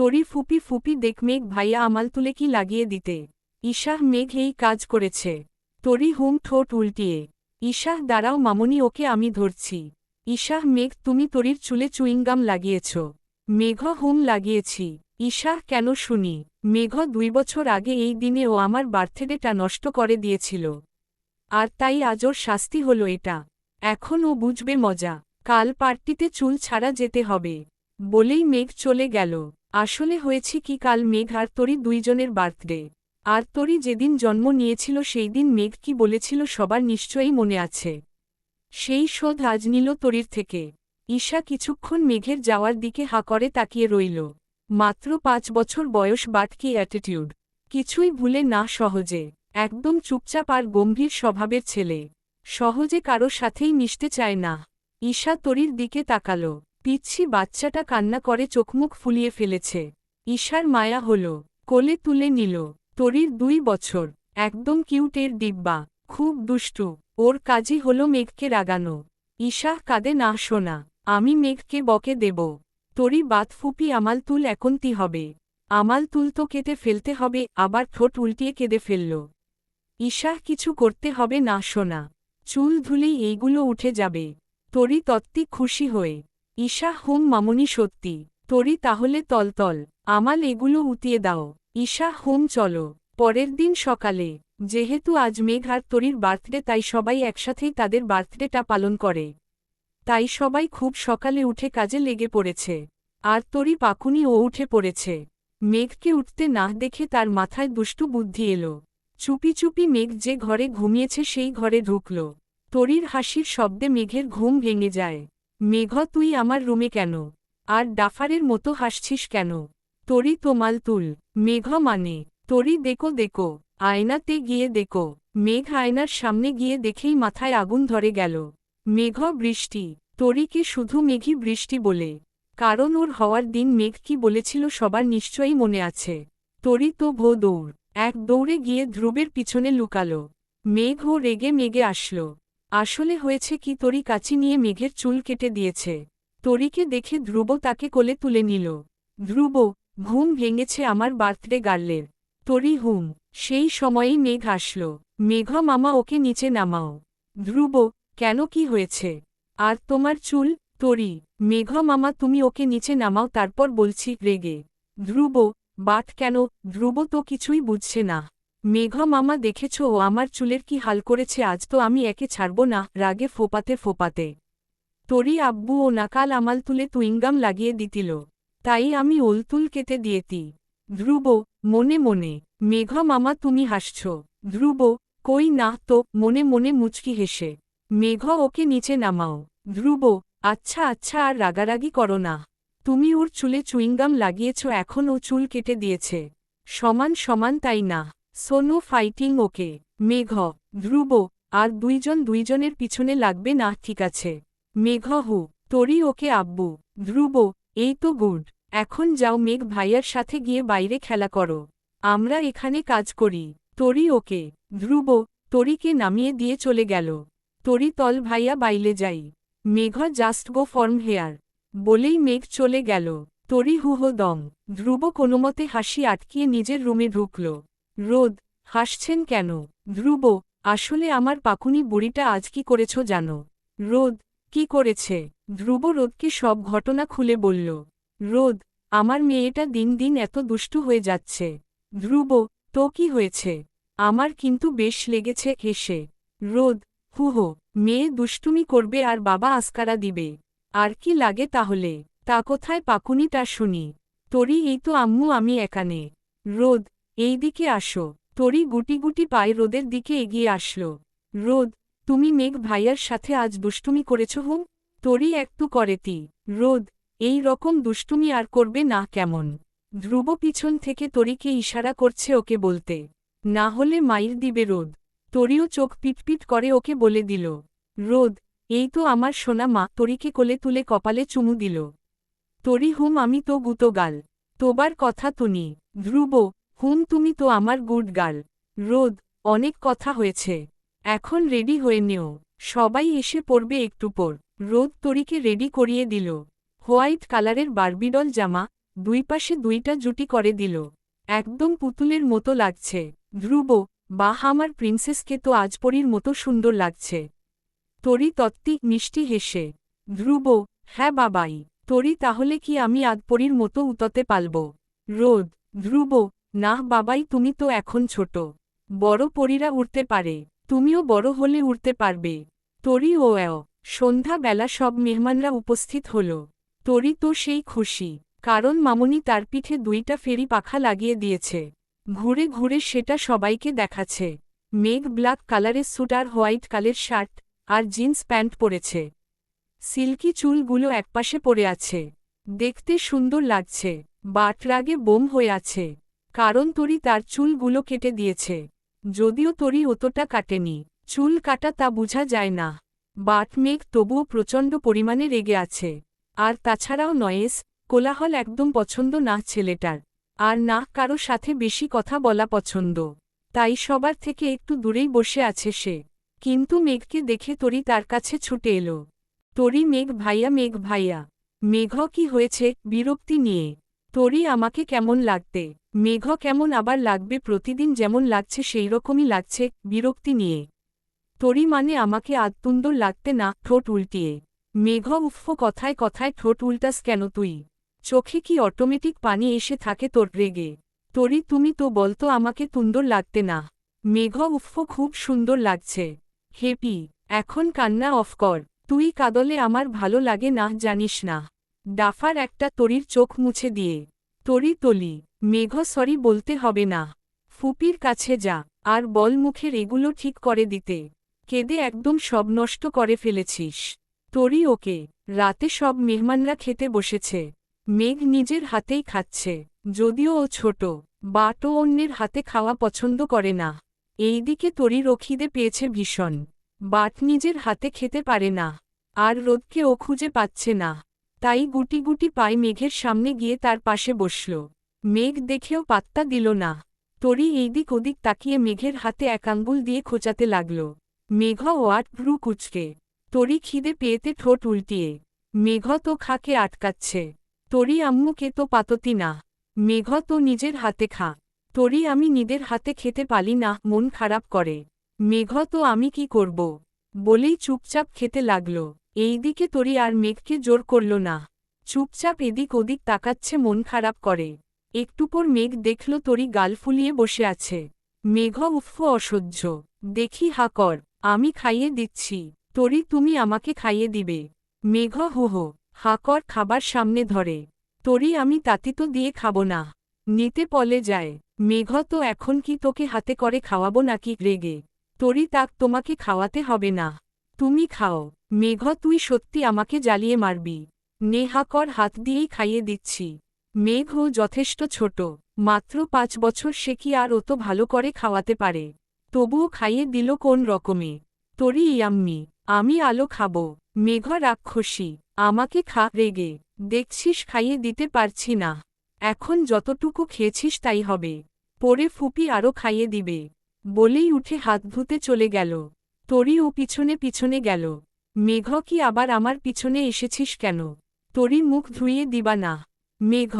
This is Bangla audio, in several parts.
তরি ফুপি ফুপি দেখ মেঘ ভাইয়া আমাল তুলে কি লাগিয়ে দিতে। ঈশাহ মেঘ এই কাজ করেছে। তরি হুম ঠোঁট উল্টিয়ে। ঈশাহ দাঁড়াও মামনি ওকে আমি ধরছি। ঈশাহ মেঘ তুমি তরির চুলে চুইংগাম লাগিয়েছ। মেঘ হুম লাগিয়েছি। ঈশাহ কেন শুনি? মেঘ দুই বছর আগে এই দিনে ও আমার বার্থডেটা নষ্ট করে দিয়েছিল। আর তাই আজ ওর শাস্তি হলো এটা। এখন ও বুঝবে মজা। কাল পার্টিতে চুল ছাড়া যেতে হবে। বলেই মেঘ চলে গেল। আসলে হয়েছে কি কাল মেঘ আর তরি দুইজনের বার্থডে। আর তরি যেদিন জন্ম নিয়েছিল সেই দিন মেঘ কি বলেছিল সবার নিশ্চয়ই মনে আছে। সেই শোধ আজ নিল তরির থেকে। ঈশা কিছুক্ষণ মেঘের যাওয়ার দিকে হা করে তাকিয়ে রইল। মাত্র পাঁচ বছর বয়স বাট কি অ্যাটিটিউড কিছুই ভুলে না সহজে। একদম চুপচাপ আর গম্ভীর স্বভাবের ছেলে। সহজে কারও সাথেই মিশতে চায় না। ঈশা তরির দিকে তাকাল। পিচ্ছি বাচ্চাটা কান্না করে চোখমুখ ফুলিয়ে ফেলেছে। ঈশার মায়া হল, কোলে তুলে নিল, তরির দুই বছর, একদম কিউটের ডিব্বা, খুব দুষ্টু, ওর কাজই হল মেঘকে রাগানো। ঈশা কাঁদে, না শোনা আমি মেঘকে বকে দেব। তরি বাত ফুপি আমাল তুল এখনতি হবে? আমাল তুল তো কেটে ফেলতে হবে, আবার ঠোঁট উল্টিয়ে কেঁদে ফেলল। ঈশা, কিছু করতে হবে না শোনা চুল ধুলেই এইগুলো উঠে যাবে। তরি তত্ত্বি খুশি হয়ে ঈশা, হোম, মামুনি, সত্যি। তরি, তাহলে তলতল আমাল, এগুলো উতিয়ে দাও। ঈশা, হোম, চলো। পরের দিন সকালে। যেহেতু আজ মেঘ আর তরির বার্থডে, তাই সবাই একসাথেই তাদের বার্থডেটা পালন করে। তাই সবাই খুব সকালে উঠে কাজে লেগে পড়েছে। আর তরি, পাকুনি ও উঠে পড়েছে। মেঘকে উঠতে না দেখে তার মাথায় দুষ্টু বুদ্ধি এলো। চুপি চুপি মেঘ যে ঘরে ঘুমিয়েছে, সেই ঘরে ঢুকল। তরির হাসির শব্দে মেঘের ঘুম ভেঙে যায়। মেঘ, তুই আমার রুমে কেন? আর ডাফারের মতো হাসছিস কেন? তরি তোমাল তুল। মেঘ মানে তরি দেখো দেখো, আয়নাতে গিয়ে দেখো। মেঘ আয়নার সামনে গিয়ে দেখেই মাথায় আগুন ধরে গেল। মেঘ, বৃষ্টি। তরিকে শুধু মেঘই বৃষ্টি বলে। কারণ ওর হওয়ার দিন মেঘ কি বলেছিল সবার নিশ্চয়ই মনে আছে। তরি তো ভো দৌড়। এক দৌড়ে গিয়ে ধ্রুবের পিছনে লুকাল। মেঘ ও রেগে মেঘে আসল। আসলে হয়েছে কি, তরি কাচি নিয়ে মেঘের চুল কেটে দিয়েছে। তরিকে দেখে ধ্রুব তাকে কোলে তুলে নিল। ধ্রুব, ঘুম ভেঙেছে আমার বার্থডে গার্লের। তরি হুম, সেই সময়েই মেঘ আসল। মেঘ মামা ওকে নিচে নামাও। ধ্রুব, কেন কি হয়েছে? আর তোমার চুল? তরি, মেঘ মামা তুমি ওকে নিচে নামাও, তারপর বলছি, রেগে। ধ্রুব বাট কেন? ধ্রুব তো কিছুই বুঝছে না। মেঘ মামা দেখেছ, ও আমার চুলের কি হাল করেছে, আজ তো আমি একে ছাড়ব না, রাগে ফোপাতে ফোপাতে। তরি আব্বু ও নাকাল আমাল তুলে তুইঙ্গাম লাগিয়ে দিতিল। তাই আমি ওলতুল কেটে দিয়েতি। ধ্রুব, মনে মনে মেঘ মামা তুমি হাসছ। ধ্রুব, কই না তো, মনে মনে মুচকি হেসে। মেঘ ওকে নিচে নামাও। ধ্রুব আচ্ছা আচ্ছা আর রাগারাগি করো না। তুমি ওর চুলে চুইংগাম লাগিয়েছ, এখন ও চুল কেটে দিয়েছে। সমান সমান তাই না। সোনো ফাইটিং ওকে। মেঘ, ধ্রুব, আর দুইজন দুইজনের পিছনে লাগবে। না, ঠিক আছে। মেঘ, হু তরি ওকে, আব্বু। ধ্রুব, এই তো গুড। এখন যাও মেঘ ভাইয়ার সাথে গিয়ে বাইরে খেলা করো। আমরা এখানে কাজ করি। তরি ওকে। ধ্রুব তরিকে নামিয়ে দিয়ে চলে গেল। তরি তল ভাইয়া বাইলে যাই। মেঘ জাস্ট গো ফর্ম হেয়ার বলেই মেঘ চলে গেল। তরি হুহো দম ধ্রুব কোনোমতে হাসি আটকিয়ে নিজের রুমে ঢুকল। রোদ, হাসছেন কেন? ধ্রুব, আসলে আমার পাকুনি বুড়িটা আজ কি করেছ জানো? রোদ, কি করেছে? ধ্রুব রোদকে সব ঘটনা খুলে বলল, রোদ, আমার মেয়েটা দিন দিন এত দুষ্টু হয়ে যাচ্ছে। ধ্রুব, তো কি হয়েছে? আমার কিন্তু বেশ লেগেছে হেসে। রোদ হুহো মেয়ে দুষ্টুমি করবে আর বাবা আসকারা দিবে। আর কি লাগে তাহলে? তা কোথায় পাকুনিটা শুনি? তরি এই তো আম্মু আমি একানে। রোদ এই দিকে আসো। তরি গুটি গুটি পায়ে রোদের দিকে এগিয়ে আসলো। রোদ, তুমি মেঘ ভাইয়ার সাথে আজ দুষ্টুমি করেছ হুম তরি একটু করেতি রোদ, এই রকম দুষ্টুমি আর করবে না কেমন? ধ্রুব পিছন থেকে তরিকে ইশারা করছে ওকে বলতে। না হলে মাইর দিবে রোদ। তরিও চোখ পিটপিট করে ওকে বলে দিল। রোদ, এই তো আমার সোনা মা। তরিকে কোলে তুলে কপালে চুমু দিল। তরি হুম, আমি তো গুতো গাল তোবার কথা তুনি। ধ্রুব হুম তুমি তো আমার গুড গাল রোদ, অনেক কথা হয়েছে। এখন রেডি হয়ে নেও। সবাই এসে পড়বে একটু পর। রোদ তরিকে রেডি করিয়ে দিল। হোয়াইট কালারের বার্বিডল জামা দুই পাশে দুইটা জুটি করে দিল। একদম পুতুলের মতো লাগছে। ধ্রুব, বাহ, আমার প্রিন্সেসকে তো আজপরীর মতো সুন্দর লাগছে। তরি তত্ত্বিক মিষ্টি হেসে, ধ্রুব হ্যাঁ বাবাই। তরি, তাহলে কি আমি আদপরীর মতো উততে পালব রোদ, ধ্রুব না বাবাই তুমি তো এখন ছোট। বড় পরীরা উড়তে পারে। তুমিও বড় হলে উড়তে পারবে। তরি ও এও সন্ধ্যাবেলা সব মেহমানরা উপস্থিত হল। তরি তো সেই খুশি, কারণ মামনি তার পিঠে দুইটা ফেরি পাখা লাগিয়ে দিয়েছে। ঘুরে ঘুরে সেটা সবাইকে দেখাচ্ছে। মেঘ ব্ল্যাক কালারের স্যুট আর হোয়াইট কালের শার্ট আর জিন্স প্যান্ট পরেছে। সিল্কি চুলগুলো একপাশে পড়ে আছে। দেখতে সুন্দর লাগছে। বাটরাগে বোম হয়ে আছে। কারণ তরি তার চুলগুলো কেটে দিয়েছে। যদিও তরি অতটা কাটেনি, চুল কাটা তা বোঝা যায় না। বাটমেঘ তবুও প্রচণ্ড পরিমাণে রেগে আছে। আর তাছাড়াও নয়েস, কোলাহল একদম পছন্দ না ছেলেটার। আর না কারও সাথে বেশি কথা বলা পছন্দ। তাই সবার থেকে একটু দূরেই বসে আছে সে। কিন্তু মেঘকে দেখে তরি তার কাছে ছুটে এলো। তরি, মেঘ ভাইয়া মেঘ ভাইয়া। মেঘ, কি হয়েছে? বিরক্তি নিয়ে। তরি, আমাকে কেমন লাগতে? মেঘ কেমন আবার লাগবে প্রতিদিন যেমন লাগছে সেই রকমই লাগছে, বিরক্তি নিয়ে। তরি মানে আমাকে আত্মুন্দর লাগতে না, ঠোঁট উল্টিয়ে। মেঘ উফ কথায় কথায় ঠোঁট উল্টাস কেন তুই? চোখে কি অটোমেটিক পানি এসে থাকে তোর রেগে? তরি তুমি তো বলতো আমাকে তুন্দর লাগতে না। মেঘ উফ খুব সুন্দর লাগছে। হেপি এখন কান্না অফ কর। তুই কাদলে আমার ভালো লাগে না, জানিস না। ডাফার একটা তরির চোখ মুছে দিয়ে। তরি তলি, মেঘ সরি বলতে হবে না। ফুপির কাছে যা, আর বল মুখের এগুলো ঠিক করে দিতে। কেঁদে একদম সব নষ্ট করে ফেলেছিস। তরি ওকে, রাতে সব মেহমানরা খেতে বসেছে। মেঘ নিজের হাতেই খাচ্ছে, যদিও ও ছোট বাট অন্যের হাতে খাওয়া পছন্দ করে না। এইদিকে তরি রখিদে পেয়েছে ভীষণ। বাট নিজের হাতে খেতে পারে না। আর রোদকে ও খুঁজে পাচ্ছে না। তাই গুটি গুটি পায়ে মেঘের সামনে গিয়ে তার পাশে বসল। মেঘ দেখেও পাত্তা দিল না। তরি এইদিক ওদিক তাকিয়ে মেঘের হাতে এক আঙ্গুল দিয়ে খোঁচাতে লাগল। মেঘ ওয়াট ভ্রু কুচকে। তরি খিদে পেয়েতে ঠোঁট উল্টিয়ে। মেঘ তো খাকে আটকাচ্ছে। তরি আম্মুকে তো পাততি না। মেঘ তো নিজের হাতে খা। তরি আমি নিদের হাতে খেতে পালি না, মন খারাপ করে। মেঘ তো আমি কি করব? বলেই চুপচাপ খেতে লাগল। এইদিকে তরি আর মেঘকে জোর করল না। চুপচাপ এদিক ওদিক তাকাচ্ছে, মন খারাপ করে। একটু পর মেঘ দেখল তরি গাল ফুলিয়ে বসে আছে। মেঘ, উফ, অসহ্য। দেখি, হা, কর। আমি খাইয়ে দিচ্ছি। তরি, তুমি আমাকে খাইয়ে দিবে। মেঘ, হো হো। হাকর খাবার সামনে ধরে। তরি, আমি তাতি তো দিয়ে খাব না। নিতে পলে যায়। মেঘ, তো এখন কি তোকে হাতে করে খাওয়াবো নাকি রেগে? তরি, তাক, তোমাকে খাওয়াতে হবে না। তুমি খাও। মেঘ, তুই সত্যি আমাকে জ্বালিয়ে মারবি। নেহাকর হাত দিয়েই খাইয়ে দিচ্ছি। মেঘ ও যথেষ্ট ছোট। মাত্র পাঁচ বছর সে কি আর অত ভালো করে খাওয়াতে পারে? তবুও খাইয়ে দিল কোন রকমে? তরি ইয়াম্মি আমি আলো খাব। মেঘ, রাক্ষসী, আমাকে খা, রেগে। দেখছিস খাইয়ে দিতে পারছি না। এখন যতটুকু খেয়েছিস তাই হবে। পরে ফুপি আরও খাইয়ে দিবে। বলেই উঠে হাত ধুতে চলে গেল। তরি ও পিছনে পিছনে গেল। মেঘ, কি আবার আমার পিছনে এসেছিস কেন? তরি মুখ ধুইয়ে দিবা না। মেঘ,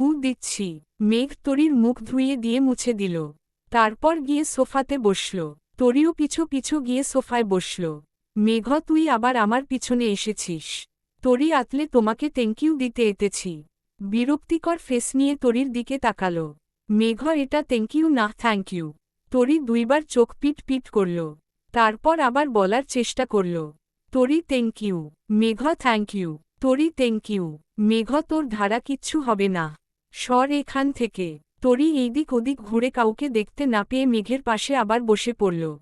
হু দিচ্ছি। মেঘ তরির মুখ ধুইয়ে দিয়ে মুছে দিল। তারপর গিয়ে সোফাতে বসল। তরিও পিছু পিছু গিয়ে সোফায় বসল। মেঘ, তুই আবার আমার পিছনে এসেছিস। তরি আতলে তোমাকে থ্যাংকিউ দিতে এতেছি বিরক্তিকর ফেস নিয়ে তরির দিকে তাকালো। মেঘ, এটা থ্যাংকিউ না থ্যাংক ইউ তরি দুইবার চোখ পিট পিট করল। তারপর আবার বলার চেষ্টা করল। Tori thank you Megh thank you Tori thank you Megh, তোর ধারা কিচ্ছু হবে না। সর এখান থেকে। তরি এইদিক ওদিক ঘুরে কাউকে দেখতে না পেয়ে মেঘের পাশে আবার বসে পড়ল।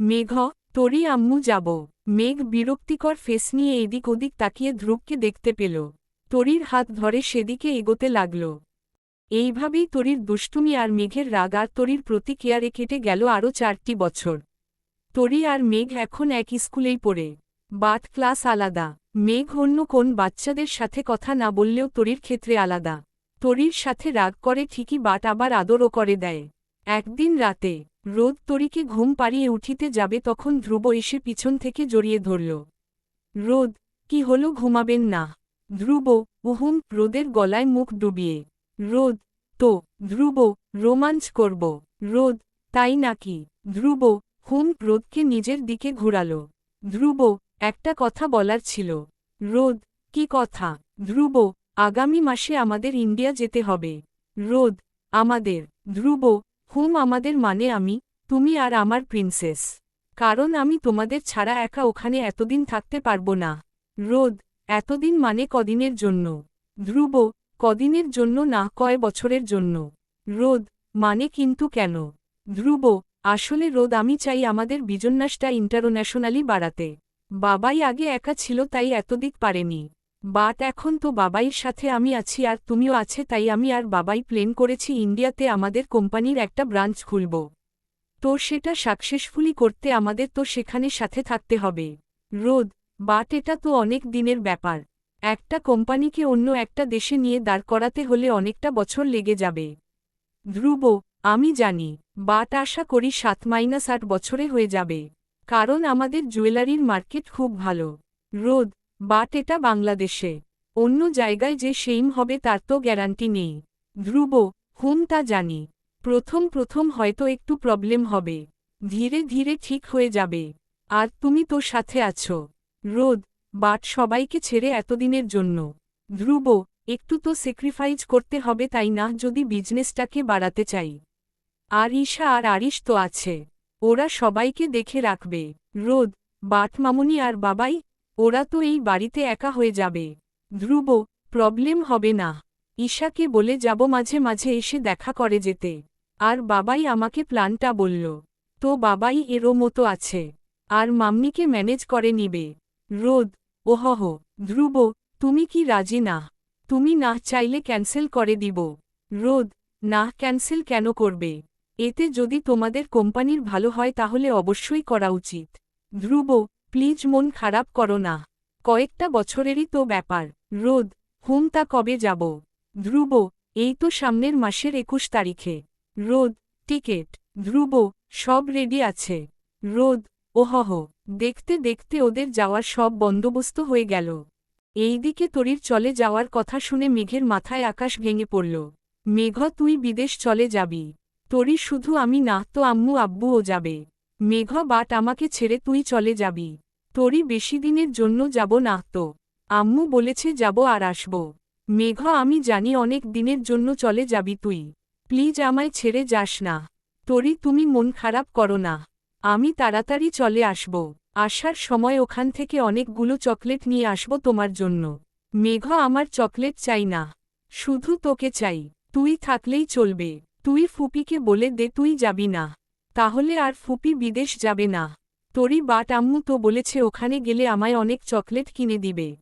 মেঘ, তরি আম্মু যাব। মেঘ বিরক্তিকর ফেস নিয়ে এদিক ওদিক তাকিয়ে ধ্রুবকে দেখতে পেল। তরির হাত ধরে সেদিকে এগোতে লাগল। এইভাবেই তরির দুষ্টুমি আর মেঘের রাগ আর তরির প্রতিক্রিয়ারে কেটে গেল আরও চারটি বছর। তরি আর মেঘ এখন এক স্কুলেই পড়ে। বাট ক্লাস আলাদা। মেঘ অন্য কোন বাচ্চাদের সাথে কথা না বললেও তরির ক্ষেত্রে আলাদা। তরির সাথে রাগ করে ঠিকই বাট আবার আদরও করে দেয়। একদিন রাতে, রোদ তরিকে ঘুম পাড়িয়ে উঠিতে যাবে তখন ধ্রুব এসে পিছন থেকে জড়িয়ে ধরল। রোদ, কি হলো ঘুমাবেন না? ধ্রুব, উহুম, রোদের গলায় মুখ ডুবিয়ে। রোদ, তো, ধ্রুব, রোমাঞ্চ করব। রোদ, তাই নাকি? ধ্রুব, হুম, রোদকে নিজের দিকে ঘুরালো। ধ্রুব একটা কথা বলার ছিল। রোদ, কি কথা? ধ্রুব, আগামী মাসে আমাদের ইন্ডিয়া যেতে হবে। রোদ, আমাদের। ধ্রুব, হুম, আমাদের মানে আমি, তুমি আর আমার প্রিন্সেস। কারণ আমি তোমাদের ছাড়া একা ওখানে এতদিন থাকতে পারব না। রোদ, এতদিন মানে কদিনের জন্য? ধ্রুব, কদিনের জন্য না, কয় বছরের জন্য? রোদ মানে কিন্তু কেন? ধ্রুব, আসলে রোদ, আমি চাই আমাদের বিজন্যাসটা ইন্টারন্যাশনালি বাড়াতে। বাবাই আগে একা ছিল, তাই এতদিক পারেনি। বাট এখন তো বাবাইয়ের সাথে আমি আছি আর তুমিও আছে, তাই আমি আর বাবাই প্লেন করেছি ইন্ডিয়াতে আমাদের কোম্পানির একটা ব্রাঞ্চ খুলব। তো সেটা সাকসেসফুলি করতে আমাদের তো সেখানে সাথে থাকতে হবে। রোদ, বাট এটা তো অনেক দিনের ব্যাপার। একটা কোম্পানিকে অন্য একটা দেশে নিয়ে দাঁড় করাতে হলে অনেকটা বছর লেগে যাবে। ধ্রুব, আমি জানি, বাট আশা করি সাত মাইনাস আট বছরে হয়ে যাবে। কারণ আমাদের জুয়েলারির মার্কেট খুব ভালো। রোদ, বাট এটা বাংলাদেশে। অন্য জায়গায় যে সেইম হবে তার তো গ্যারান্টি নেই। ধ্রুব হুম তা জানি। প্রথম প্রথম হয়তো একটু প্রবলেম হবে। ধীরে ধীরে ঠিক হয়ে যাবে। আর তুমি তো সাথে আছো। রোদ, বাট সবাইকে ছেড়ে এতদিনের জন্য। ধ্রুব, একটু তো স্যাক্রিফাইস করতে হবে তাই না যদি বিজনেসটাকে বাড়াতে চাই। আর ঈশা আর আরিশ তো আছে। ওরা সবাইকে দেখে রাখবে। রোদ, বাট মামুনি আর বাবাই, ওরা তো এই বাড়িতে একা হয়ে যাবে। ধ্রুব প্রবলেম হবে না। ঈশাকে বলে যাব মাঝে মাঝে এসে দেখা করে যেতে। আর বাবাই আমাকে প্ল্যানটা বলল। তো বাবাই এরও মতো আছে। আর মাম্মিকে ম্যানেজ করে নিবে। রোদ ওহহ ধ্রুব, তুমি কি রাজি না? তুমি না চাইলে ক্যান্সেল করে দিব। রোদ, না ক্যান্সেল কেন করবে? এতে যদি তোমাদের কোম্পানির ভালো হয় তাহলে অবশ্যই করা উচিত। ধ্রুব, প্লিজ মন খারাপ করো না। কয়েকটা বছরেরই তো ব্যাপার। রোদ, হুম, তা কবে যাব? ধ্রুব, এই তো সামনের মাসের একুশ তারিখে। রোদ, টিকেট। ধ্রুব, সব রেডি আছে। রোদ ওহহ দেখতে দেখতে ওদের যাওয়ার সব বন্দোবস্ত হয়ে গেল। এইদিকে তরির চলে যাওয়ার কথা শুনে মেঘের মাথায় আকাশ ভেঙে পড়ল। মেঘ, তুই বিদেশ চলে যাবি। তরি শুধু আমি না, তো আম্মু আব্বুও যাবে। মেঘ, বাট আমাকে ছেড়ে তুই চলে যাবি। তরি বেশি দিনের জন্য যাব না, তো। আম্মু বলেছে যাব আর আসব। মেঘ, আমি জানি অনেক দিনের জন্য চলে যাবি তুই। প্লিজ আমায় ছেড়ে যাস না। তরি, তুমি মন খারাপ করো না। আমি তাড়াতাড়ি চলে আসব। আসার সময় ওখান থেকে অনেকগুলো চকলেট নিয়ে আসব তোমার জন্য। মেঘ, আমার চকলেট চাই না। শুধু তোকে চাই। তুই থাকলেই চলবে। তুই ফুপিকে বলে দে তুই যাবি না। তাহলে আর ফুপি বিদেশ যাবে না। তোরই বাট আম্মু তো বলেছে ওখানে গেলে আমায় অনেক চকলেট কিনে দিবে।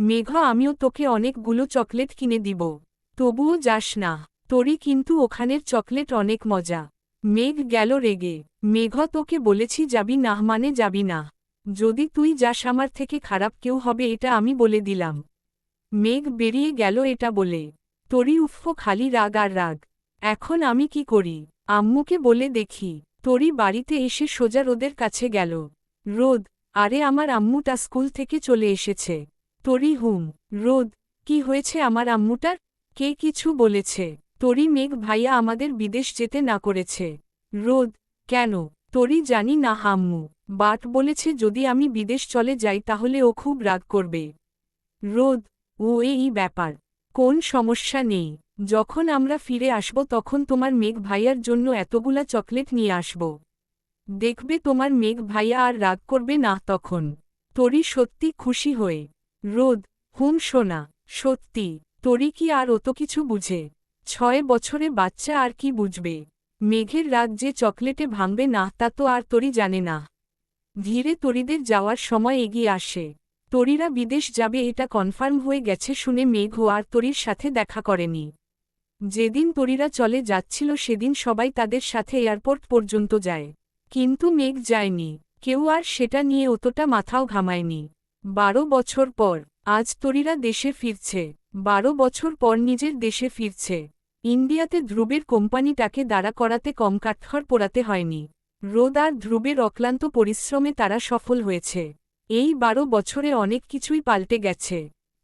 মেঘ, আমিও তোকে অনেকগুলো চকলেট কিনে দিব। তবুও যাস না। তোরই কিন্তু ওখানের চকলেট অনেক মজা। মেঘ গেল রেগে। মেঘ, তোকে বলেছি যাবি না মানে যাবি না। যদি তুই যাস আমার থেকে খারাপ কেউ হবে এটা আমি বলে দিলাম। মেঘ বেরিয়ে গেল এটা বলে। তোরই উফ খালি রাগ আর রাগ। এখন আমি কি করি? আম্মুকে বলে দেখি, তোরই বাড়িতে এসে সোজা রোদের কাছে গেল। রোদ, আরে আমার আম্মুটা স্কুল থেকে চলে এসেছে। তোরই হুম, রোদ, কি হয়েছে আমার আম্মুটার? কে কিছু বলেছে? তোরই মেঘ ভাইয়া আমাদের বিদেশ যেতে না করেছে। রোদ, কেন? তোরই জানি না হাম্মু বাট বলেছে যদি আমি বিদেশ চলে যাই তাহলে ও খুব রাগ করবে। রোদ, ও এই ব্যাপার। কোন সমস্যা নেই। যখন আমরা ফিরে আসব তখন তোমার মেঘ ভাইয়ার জন্য এতগুলা চকলেট নিয়ে আসব। দেখবে তোমার মেঘ ভাইয়া আর রাগ করবে না তখন। তোরই সত্যি খুশি হয়ে, রোদ, হুম শোনা সত্যি তোরই কি আর অত কিছু বুঝে? ছয় বছরে বাচ্চা আর কি বুঝবে? মেঘের রাগ যে চকলেটে ভাঙবে না, তা তো আর তরি জানে না। ধীরে তরিদের যাওয়ার সময় এগিয়ে আসে। তরিরা বিদেশ যাবে এটা কনফার্ম হয়ে গেছে শুনে মেঘ আর তরির সাথে দেখা করেনি। যেদিন তরিরা চলে যাচ্ছিল সেদিন সবাই তাদের সাথে এয়ারপোর্ট পর্যন্ত যায়। কিন্তু মেঘ যায়নি। কেউ আর সেটা নিয়ে অতটা মাথাও ঘামায়নি। বারো বছর পর, আজ তরিরা দেশে ফিরছে। বারো বছর পর নিজের দেশে ফিরছে। ইন্ডিয়াতে ধ্রুবের কোম্পানিটাকে দাঁড়া করাতে কম কাঠখড় পোড়াতে হয়নি। রোদ আর ধ্রুবের অক্লান্ত পরিশ্রমে তারা সফল হয়েছে। এই বারো বছরে অনেক কিছুই পাল্টে গেছে।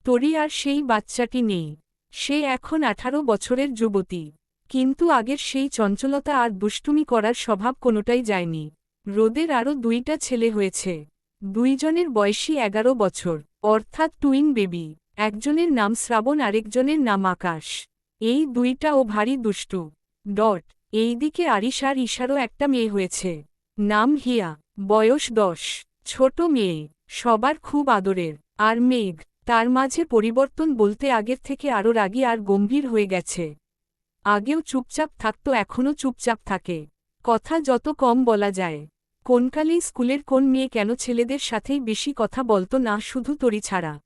তরি আর সেই বাচ্চাটি নেই। সে এখন আঠারো বছরের যুবতী। কিন্তু আগের সেই চঞ্চলতা আর দুষ্টুমি করার স্বভাব কোনোটাই যায়নি। রোদের আরও দুইটা ছেলে হয়েছে। দুইজনের বয়সী এগারো বছর, অর্থাৎ টুইন বেবি। একজনের নাম শ্রাবণ, আরেকজনের নাম আকাশ। এই দুইটা ও ভারী দুষ্টু। ডট এই দিকে এইদিকে আরিশার ইশারও একটা মেয়ে হয়েছে। নাম হিয়া, বয়স দশ। ছোট মেয়ে, সবার খুব আদরের। আর মেঘ তার মাঝে পরিবর্তন বলতে আগের থেকে আরও রাগী আর গম্ভীর হয়ে গেছে। আগেও চুপচাপ থাকতো, এখনও চুপচাপ থাকে। কথা যত কম বলা যায়। কোনকালেই স্কুলের কোন মেয়ে কেন ছেলেদের সাথেই বেশি কথা বলতো না, শুধু তরি ছাড়া।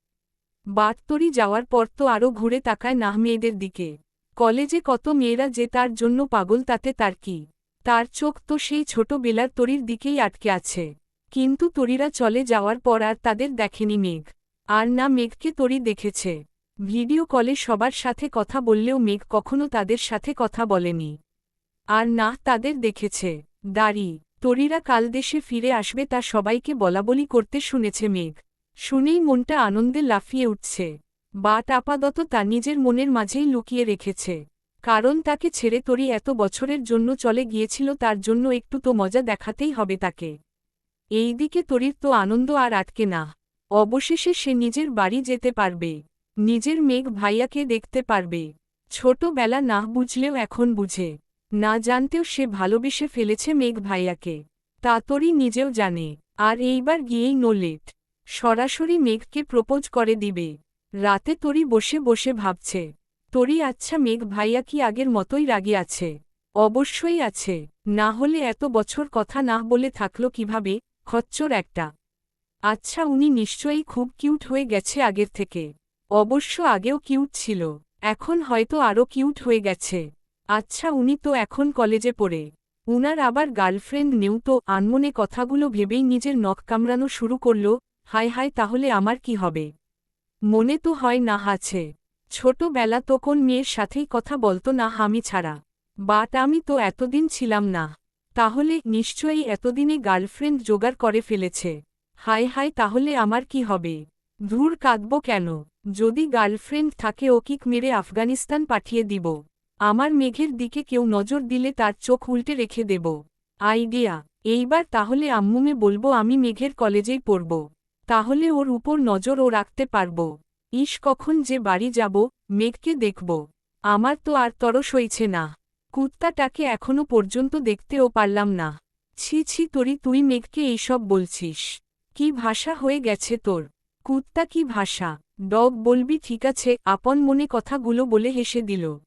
বাটতরি যাওয়ার পর তো আরও ঘুরে তাকায় না মেয়েদের দিকে। কলেজে কত মেয়েরা যে তার জন্য পাগল, তাতে তার কি? তার চোখ তো সেই ছোটবেলার তরির দিকেই আটকে আছে। কিন্তু তরিরা চলে যাওয়ার পর আর তাদের দেখেনি মেঘ। আর না মেঘকে তরি দেখেছে। ভিডিও কলে সবার সাথে কথা বললেও মেঘ কখনো তাদের সাথে কথা বলেনি। আর না, তাদের দেখেছে। দাড়ি, তরিরা কাল দেশে ফিরে আসবে তা সবাইকে বলাবলি করতে শুনেছে মেঘ। শুনেই মনটা আনন্দে লাফিয়ে উঠছে। বাট আপাতত তা নিজের মনের মাঝেই লুকিয়ে রেখেছে। কারণ তাকে ছেড়ে তরি এত বছরের জন্য চলে গিয়েছিল তার জন্য একটু তো মজা দেখাতেই হবে তাকে। এই দিকে তরির তো আনন্দ আর আটকে না। অবশেষে সে নিজের বাড়ি যেতে পারবে। নিজের মেঘ ভাইয়াকে দেখতে পারবে। ছোটবেলা না বুঝলেও এখন বুঝে। না জানতেও সে ভালোবেসে ফেলেছে মেঘ ভাইয়াকে। তা তরি নিজেও জানে। আর এইবার গিয়েই নো লেট। সরাসরি মেঘকে প্রপোজ করে দিবে। রাতে তরি বসে বসে ভাবছে। তরি আচ্ছা মেঘ ভাইয়া কি আগের মতোই রাগি আছে? অবশ্যই আছে। না হলে এত বছর কথা না বলে থাকল কীভাবে? খচ্চর একটা। আচ্ছা উনি নিশ্চয়ই খুব কিউট হয়ে গেছে আগের থেকে। অবশ্য আগেও কিউট ছিল, এখন হয়তো আরও কিউট হয়ে গেছে। আচ্ছা উনি তো এখন কলেজে পড়ে। উনার আবার গার্লফ্রেন্ড নেউ তো আনমনে কথাগুলো ভেবেই নিজের নখ কামড়ানো শুরু করল, হায় হায়, তাহলে আমার কি হবে? মনে তো হয় না, আছে। ছোটবেলা তো কোন মেয়ের সাথেই কথা বলতো না হামি ছাড়া। বাট আমি তো এতদিন ছিলাম না। তাহলে নিশ্চয়ই এতদিনে গার্লফ্রেন্ড জোগাড় করে ফেলেছে। হায় হায়, তাহলে আমার কি হবে? ধুর, কাঁদব কেন? যদি গার্লফ্রেন্ড থাকে, ও কিক মেরে আফগানিস্তান পাঠিয়ে দিব। আমার মেঘের দিকে কেউ নজর দিলে তার চোখ উল্টে রেখে দেব। আইডিয়া! এইবার তাহলে আম্মুমে বলব, আমি মেঘের কলেজেই পড়ব। তাহলে ওর উপর নজর ও রাখতে পারব। ইস, কখন যে বাড়ি যাব, মেঘকে দেখব। আমার তো আর তরস হইছে না। কুত্তাটাকে এখনও পর্যন্ত দেখতেও পারলাম না। ছি ছি, তরি, তুই মেঘকে এইসব বলছিস। কি ভাষা হয়ে গেছে তোর? কুত্তা কি ভাষা? ডগ বলবি ঠিক আছে, আপন মনে কথাগুলো বলে হেসে দিল।